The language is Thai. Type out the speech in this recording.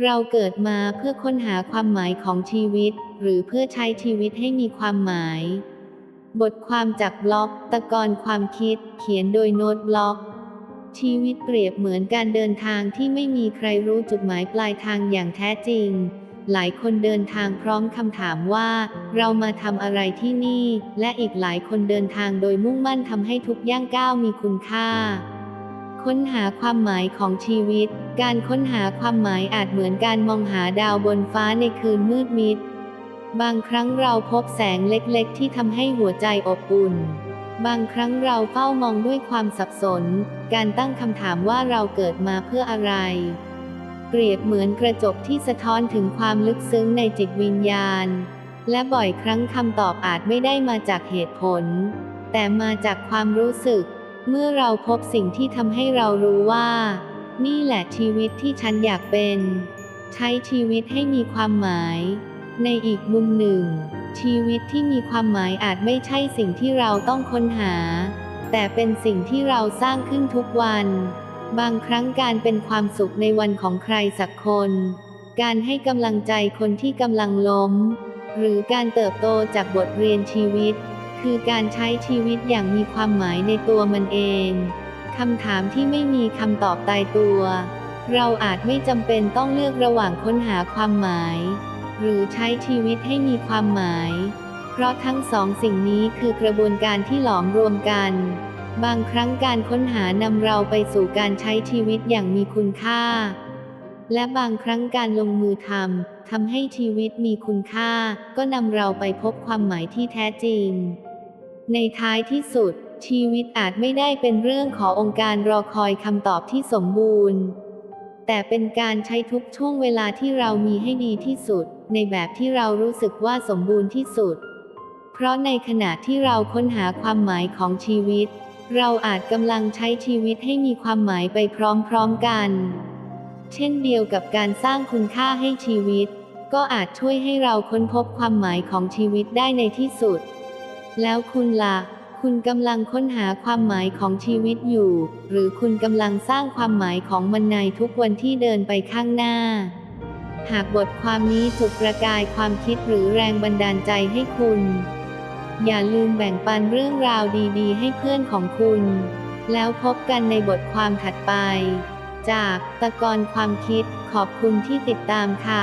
เราเกิดมาเพื่อค้นหาความหมายของชีวิต หรือเพื่อใช้ชีวิตให้มีความหมาย บทความจากบล็อก ตะกอนความคิด เขียนโดยโน้ตบล็อก ชีวิตเปรียบเหมือนการเดินทางที่ไม่มีใครรู้จุดหมายปลายทางอย่างแท้จริง หลายคนเดินทางพร้อมคำถามว่า เรามาทำอะไรที่นี่ และอีกหลายคนเดินทางโดยมุ่งมั่นทำให้ทุกย่างก้าวมีคุณค่า ค้นหาความหมายของชีวิต การค้นหาความหมายอาจเหมือนการมองหาดาวบนฟ้าในคืนมืดมิด บางครั้งเราพบแสงเล็กๆ ที่ทำให้หัวใจอบอุ่น บางครั้งเราเฝ้ามองด้วยความสับสน การตั้งคำถามว่าเราเกิดมาเพื่ออะไร เปรียบเหมือนกระจกที่สะท้อนถึงความลึกซึ้งในจิตวิญญาณ และบ่อยครั้งคำตอบอาจไม่ได้มาจากเหตุผล แต่มาจากความรู้สึก เมื่อเราพบสิ่งที่ทำให้เรารู้ว่า นี่แหละชีวิตที่ฉันอยากเป็น ใช้ชีวิตให้มีความหมาย ในอีกมุมหนึ่ง ชีวิตที่มีความหมายอาจไม่ใช่สิ่งที่เราต้องค้นหา แต่เป็นสิ่งที่เราสร้างขึ้นทุกวัน บางครั้งการเป็นความสุขในวันของใครสักคน การให้กำลังใจคนที่กำลังล้ม หรือการเติบโตจากบทเรียนชีวิต คือการใช้ชีวิตอย่างมีความหมายในตัวมันเองคำถามที่ไม่มีคำตอบตายตัว เราอาจไม่จำเป็นต้องเลือกระหว่างค้นหาความหมาย หรือใช้ชีวิตให้มีความหมาย เพราะทั้งสองสิ่งนี้คือกระบวนการที่หลอมรวมกัน บางครั้งการค้นหานำเราไปสู่การใช้ชีวิตอย่างมีคุณค่า และบางครั้งการลงมือทำทำให้ชีวิตมีคุณค่า ก็นำเราไปพบความหมายที่แท้จริง ในท้ายที่สุด ชีวิตอาจไม่ได้เป็นเรื่องขององค์การรอคอยคำตอบที่สมบูรณ์ แต่เป็นการใช้ทุกช่วงเวลาที่เรามีให้ดีที่สุด ในแบบที่เรารู้สึกว่าสมบูรณ์ที่สุด เพราะในขณะที่เราค้นหาความหมายของชีวิต เราอาจกำลังใช้ชีวิตให้มีความหมายไปพร้อมๆกัน เช่นเดียวกับการสร้างคุณค่าให้ชีวิต ก็อาจช่วยให้เราค้นพบความหมายของชีวิตได้ในที่สุด แล้วคุณล่ะ คุณกำลังค้นหาความหมายของชีวิตอยู่ หรือคุณกำลังสร้างความหมายของมันในทุกวันที่เดินไปข้างหน้า หากบทความนี้ถูกประกายความคิดหรือแรงบันดาลใจให้คุณ อย่าลืมแบ่งปันเรื่องราวดีๆ ให้เพื่อนของคุณ แล้วพบกันในบทความถัดไป จากตะกอนความคิดขอบคุณที่ติดตามค่ะ